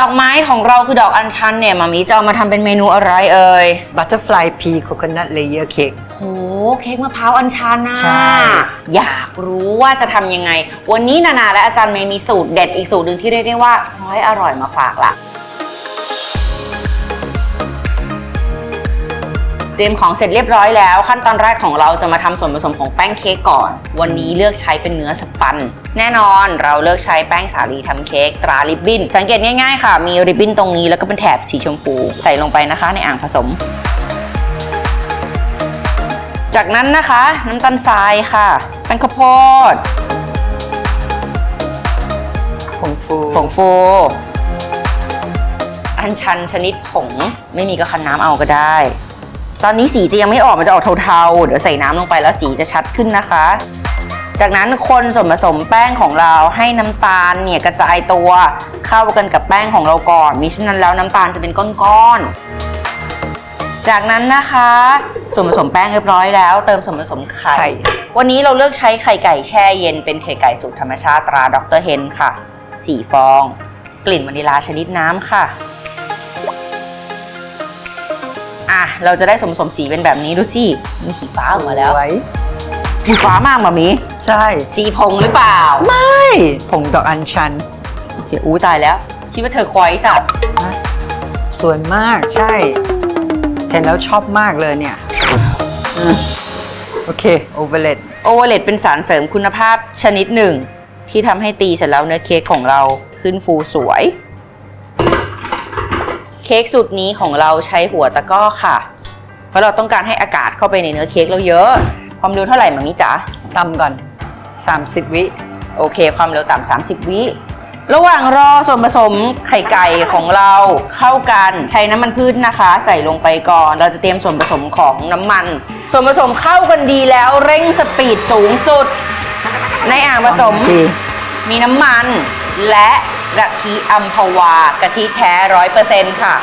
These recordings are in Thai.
ดอกไม้ของเราคือดอกอัญชันเนี่ยมามีจะเอามาทำเป็นเมนูอะไรเอ่ย Butterfly Pea Coconut Layer Cake โหเค้กมะพร้าวอัญชันนะใช่ อยากรู้ว่าจะทำยังไง วันนี้นานาและอาจารย์เมย์มีสูตรเด็ดอีกสูตรหนึ่งที่เรียกได้ว่าร้อยอร่อยมาฝากละ เตรียมของเสร็จเรียบร้อยแล้ว ขั้นตอนแรกของเราจะมาทำส่วนผสมของแป้งเค้กก่อน วันนี้เลือกใช้เป็นเนื้อสปัน แน่นอนเราเลือกใช้แป้งสาลีทำเค้กตราริบบิ้น สังเกตง่ายๆค่ะ มีริบบิ้นตรงนี้แล้วก็เป็นแถบสีชมพู ใส่ลงไปนะคะในอ่างผสม จากนั้นนะคะ น้ำตาลทรายค่ะแป้งข้าวโพดผงฟูผงฟูอัญชันชนิดผง ไม่มีก็คั้นน้ำเอาก็ได้ ตอนนี้สีจะยังไม่ออกมันจะออกเทาๆ เดี๋ยวใส่น้ำลงไปแล้วสีจะชัดขึ้นนะคะ จากนั้นคนส่วนผสมแป้งของเราให้น้ำตาลเนี่ยกระจายตัวเข้ากันกับแป้งของเราก่อนมิฉะนั้นแล้วน้ำตาลจะเป็นก้อนๆ จากนั้นนะคะ ส่วนผสมแป้งเรียบร้อยแล้ว เติมส่วนผสมไข่ วันนี้เราเลือกใช้ไข่ไก่แช่เย็นเป็นไข่ไก่สูตรธรรมชาติตราดรเฮนค่ะ 4 ฟอง กลิ่นวานิลาชนิดน้ำค่ะ อะ เราจะได้สมสมสีเป็นแบบนี้ดูสิมีสีฟ้าออกมาแล้วสวยสีฟ้ามากมามีใช่ สีผงหรือเปล่าไม่ผงดอกอัญชัน เดี๋ยวอู้ตายแล้ว คิดว่าเธอควอยส์อะสวยมากใช่ เห็นแล้วชอบมากเลยเนี่ย โอเค โอเวอร์เลตโอเวอร์เลตเป็นสารเสริมคุณภาพชนิดหนึ่ง ที่ทำให้ตีเสร็จแล้วเนื้อเค้กของเราขึ้นฟูสวย เค้กสูตรนี้ของเราใช้หัวตะกร้อค่ะ เพราะเราต้องการให้อากาศเข้าไปในเนื้อเค้กเราเยอะ ความเร็วเท่าไหร่มามิจ๋าตำก่อน 30 วิ โอเค ความเร็วต่ำ30 วิ ระหว่างรอส่วนผสมไข่ไก่ของเราเข้ากันใช้น้ำมันพืชนะคะ ใส่ลงไปก่อน เราจะเตรียมส่วนผสมของน้ำมัน ส่วนผสมเข้ากันดีแล้วเร่งสปีดสูงสุด ในอ่างผสมสองนาทีมีน้ำมัน และกะทิอัมพวากะทิแท้ร้อยเปอร์เซ็นต์ค่ะ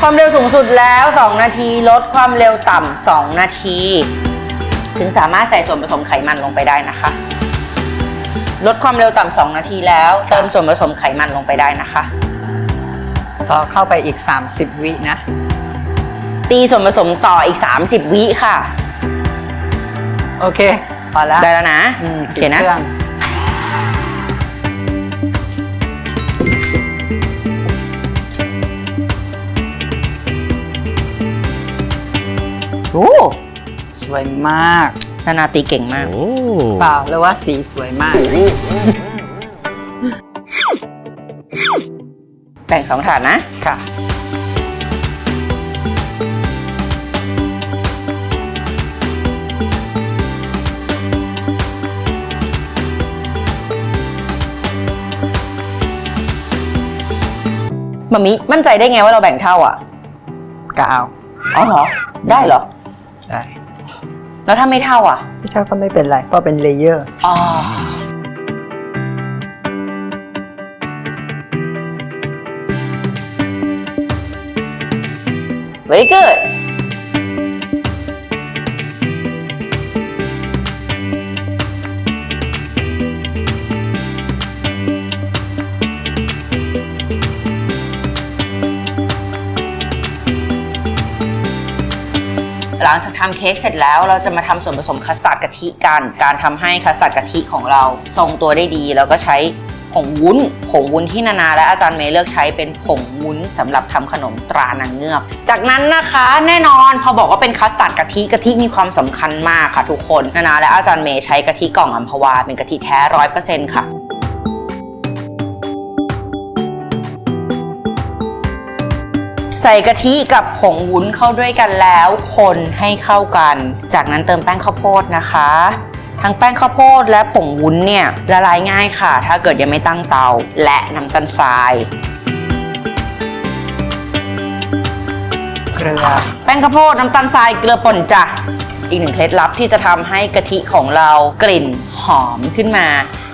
ความเร็วสูงสุดแล้ว 2 นาทีลดความเร็วต่ำ2นาที ถึงสามารถใส่ส่วนผสมไขมันลงไปได้นะคะ ลดความเร็วต่ำ2นาทีแล้ว เติมส่วนผสมไขมันลงไปได้นะคะต่อเข้าไปอีก 30 วินะ ตีส่วนผสมต่ออีก 30 วิค่ะ โอเค พอแล้วได้แล้วนะอืมโอเคนะปิดรื่องโอ้สวยมากนานาตีเก่งมาก เปล่าแล้วว่าสีสวยมาก แบ่งสองถาดนะ ค่ะ มามิมั่นใจได้ไงว่าเราแบ่งเท่าอะกาวอ๋อเหรอ ได้เหรอ ได้แล้วถ้าไม่เท่าอะไม่เท่าก็ไม่เป็นไรเพราะเป็นเลเยอร์ อ๋อ very good หลังจากทำเค้กเสร็จแล้วเราจะมาทำส่วนผสมคัสตาร์ดกะทิกัน การทำให้คัสตาร์ดกะทิของเราทรงตัวได้ดีแล้วก็ใช้ผงวุ้น ผงวุ้นที่นานาและอาจารย์เมย์เลือกใช้เป็นผงวุ้นสำหรับทำขนมตรานางเงือก จากนั้นนะคะแน่นอนพอบอกว่าเป็นคัสตาร์ดกะทิกะทิมีความสำคัญมากค่ะทุกคนนานาและอาจารย์เมย์ใช้กะทิกล่องอัมพวาเป็นกะทิแท้ร้อยเปอร์เซ็นต์ค่ะ ใส่กะทิกับผงวุ้นเข้าด้วยกันแล้ว คนให้เข้ากัน จากนั้นเติมแป้งข้าวโพดนะคะ ทั้งแป้งข้าวโพดและผงวุ้นเนี่ยละลายง่ายค่ะ ถ้าเกิดยังไม่ตั้งเตา และน้ำตาลทรายเกลือแป้งข้าวโพดน้ำตาลทรายเกลือป่นจ้ะอีกหนึ่งเคล็ดลับที่จะทำให้กะทิของเรากลิ่นหอมขึ้นมา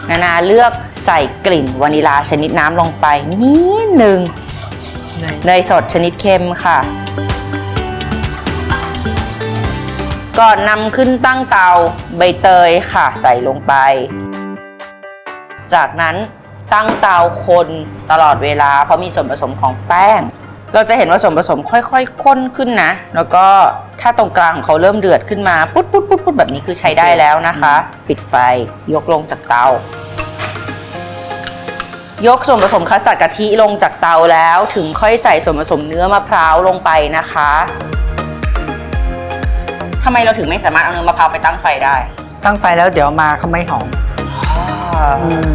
นานาเลือกใส่กลิ่นวานิลาชนิดน้ำลงไปนิดหนึ่งใน เนยสดชนิดเค็มค่ะ ก่อนนำขึ้นตั้งเตาใบเตยค่ะ ใส่ลงไป จากนั้นตั้งเตาคนตลอดเวลา เพราะมีส่วนผสมของแป้ง เราจะเห็นว่าส่วนผสมค่อยๆข้นขึ้นนะ แล้วก็ถ้าตรงกลางของเขาเริ่มเดือดขึ้นมาปุ๊ดปุ๊ดปุ๊ดปุ๊ดแบบนี้คือใช้ได้แล้วนะคะ ปิดไฟยกลงจากเตา ยกส่วนผสมคัสตาร์ดกะทิลงจากเตาแล้วถึงค่อยใส่ส่วนผสมเนื้อมะพร้าวลงไปนะคะทำไมเราถึงไม่สามารถเอาเนื้อมะพร้าวไปตั้งไฟได้ ตั้งไฟแล้วเดี๋ยวมาเขาไม่หอมอืม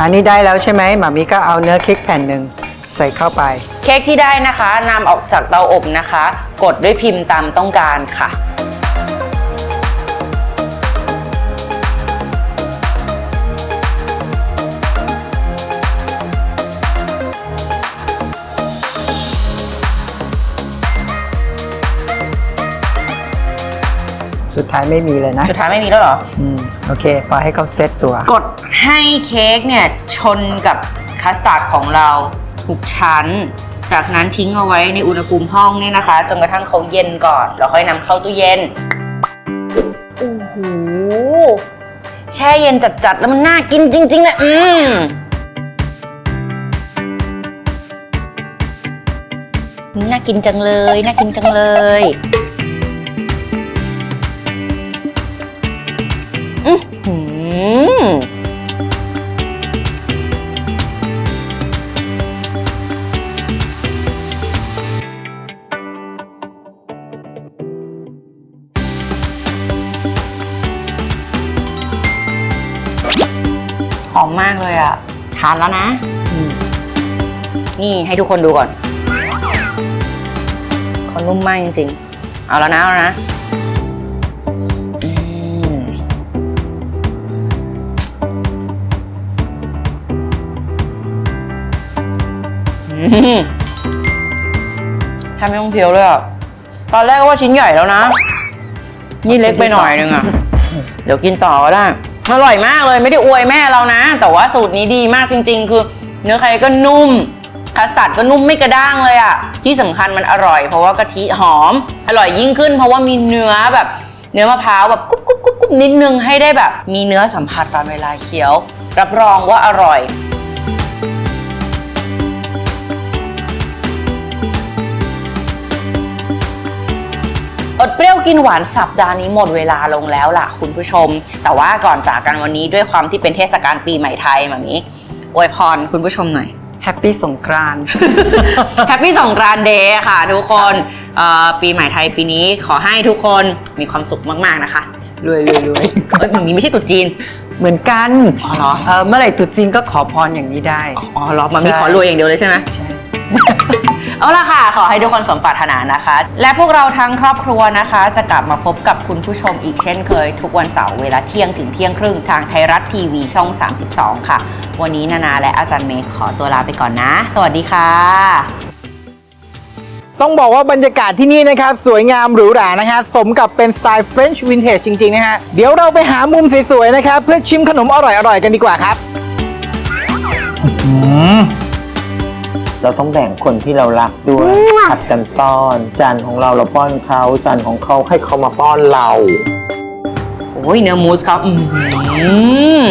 อันนี้ได้แล้วใช่ไหมหมามีก็เอาเนื้อเค้กแผ่นหนึ่งใส่เข้าไป เค้กที่ได้นะคะนำออกจากเตาอบนะคะ กดด้วยพิมพ์ตามต้องการค่ะ สุดท้ายไม่มีเลยนะ สุดท้ายไม่มีแล้วเหรอ อืมโอเคพอให้เขาเซตตัว กดให้เค้กเนี่ยชนกับคัสตาร์ดของเราทุกชั้น จากนั้นทิ้งเอาไว้ในอุณหภูมิห้องเนี่ยนะคะจนกระทั่งเขาเย็นก่อนแล้วค่อยนำเข้าตู้เย็นโอ้โหแช่เย็นจัดๆแล้วมันน่ากินจริงๆเลยอืมน่ากินจังเลย น่ากินจังเลย อมมากเลยอะทานแล้วนะอืมนี่ให้ทุกคนดูก่อนเขานุ่มมากจริงๆ เอาแล้วนะ เอาแล้วนะอืมอืมแทบไม่ต้องเคี้ยวเลยอะ ตอนแรกก็ว่าชิ้นใหญ่แล้วนะ นี่เล็กไปหน่อยนึงอะ เดี๋ยวกินต่อก็ได้ อร่อยมากเลยไม่ได้อวยแม่เรานะ แต่ว่าสูตรนี้ดีมากจริง ๆ คือเนื้อไข่ก็นุ่มคัสตาร์ดก็นุ่มไม่กระด้างเลยอะที่สำคัญมันอร่อย เพราะว่ากะทิหอม อร่อยยิ่งขึ้น เพราะว่ามีเนื้อแบบเนื้อมะพร้าวแบบกรุบกุ๊บกรุบกรุบนิดนึงให้ได้แบบ มีเนื้อสัมผัสตอนเวลาเคี้ยว รับรองว่าอร่อย อดเปรี้ยวกินหวานสัปดาห์นี้หมดเวลาลงแล้วล่ะคุณผู้ชม แต่ว่าก่อนจากกันวันนี้ด้วยความที่เป็นเทศกาลปีใหม่ไทยมามีอวยพรคุณผู้ชมหน่อยแฮปปี้สงกรานต์แฮปปี้สงกรานต์เดย์ค่ะ ทุกคนเอ่อปีใหม่ไทยปีนี้ขอให้ทุกคนมีความสุขมากๆนะคะรวยรวยรวยเอ้ยมันมีไม่ใช่ตรุ๊จีนเหมือนกันอ๋อเหรอเออเมื่อไหร่ตรุษจีนก็ขอพรอย่างนี้ได้อ๋อเหรอมันมีใช่ขอรวยอย่างเดียวเลยใช่ไหมใช่ เอาล่ะค่ะ ขอให้ทุกคนสมปรารถนานะคะ และพวกเราทั้งครอบครัวนะคะ จะกลับมาพบกับคุณผู้ชมอีกเช่นเคย ทุกวันเสาร์เวลาเที่ยงถึงเที่ยงครึ่งทางไทยรัฐทีวีช่อง 32 ค่ะ วันนี้นานาและอาจารย์เมย์ขอตัวลาไปก่อนนะ สวัสดีค่ะ ต้องบอกว่าบรรยากาศที่นี่นะครับ สวยงามหรูหรานะฮะสมกับเป็นสไตล์ French Vintage จริง ๆ นะฮะ เดี๋ยวเราไปหามุมสวย ๆ นะครับ เพื่อชิมขนมอร่อย ๆ กันดีกว่าครับ เราต้องแบ่งคนที่เรารักด้วยผัดกันป้อน จานของเราเราป้อนเขาจานของเขาให้เขามาป้อนเราโอ้ยเนื้อมูสครับอือหือ